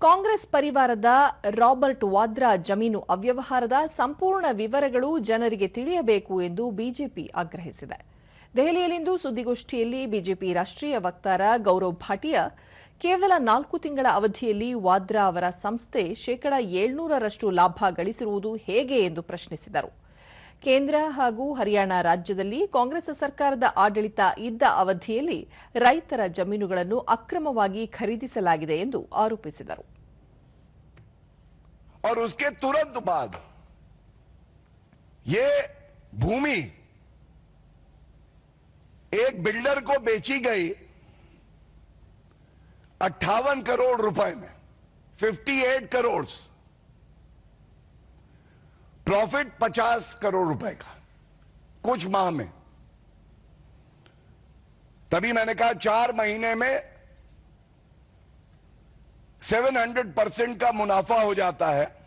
ಕಾಂಗ್ರೆಸ್ ಪರಿವಾರದ ರಾಬರ್ಟ್ ವಾದ್ರಾ ಜಮೀನು ಅವ್ಯವಹಾರದ ಸಂಪೂರ್ಣ ವಿವರಗಳು ಜನರಿಗೆ ತಿಳಿಯಬೇಕು ಎಂದು ಬಿಜೆಪಿ ಆಗ್ರಹಿಸಿದೆ. ದೆಹಲಿಯಲ್ಲಿಂದು ಸುದ್ದಿಗೋಷ್ಠಿಯಲ್ಲಿ ಬಿಜೆಪಿ ರಾಷ್ಟ್ರೀಯ ವಕ್ತಾರ ಗೌರವ್ ಭಾಟಿಯಾ ಕೇವಲ ನಾಲ್ಕು ತಿಂಗಳ ಅವಧಿಯಲ್ಲಿ ವಾದ್ರಾ ಅವರ ಸಂಸ್ಥೆ ಶೇಕಡಾ ಏಳ್ನೂರರಷ್ಟು ಲಾಭ ಗಳಿಸಿರುವುದು ಹೇಗೆ ಎಂದು ಪ್ರಶ್ನಿಸಿದರು. ಕೇಂದ್ರ ಹಾಗೂ ಹರಿಯಾಣ ರಾಜ್ಯದಲ್ಲಿ ಕಾಂಗ್ರೆಸ್ ಸರ್ಕಾರದ ಆಡಳಿತ ಇದ್ದ ಅವಧಿಯಲ್ಲಿ ರೈತರ ಜಮೀನುಗಳನ್ನು ಅಕ್ರಮವಾಗಿ ಖರೀದಿಸಲಾಗಿದೆ ಎಂದು ಆರೋಪಿಸಿದರು और उसके तुरंत बाद ये भूमि एक बिल्डर को बेची गई अट्ठावन करोड़ रुपए में 58 करोड़ प्रॉफिट 50 करोड़ रुपए का। कुछ माह में। तभी मैंने कहा, चार महीने में 700 परसेंट का मुनाफा हो जाता है।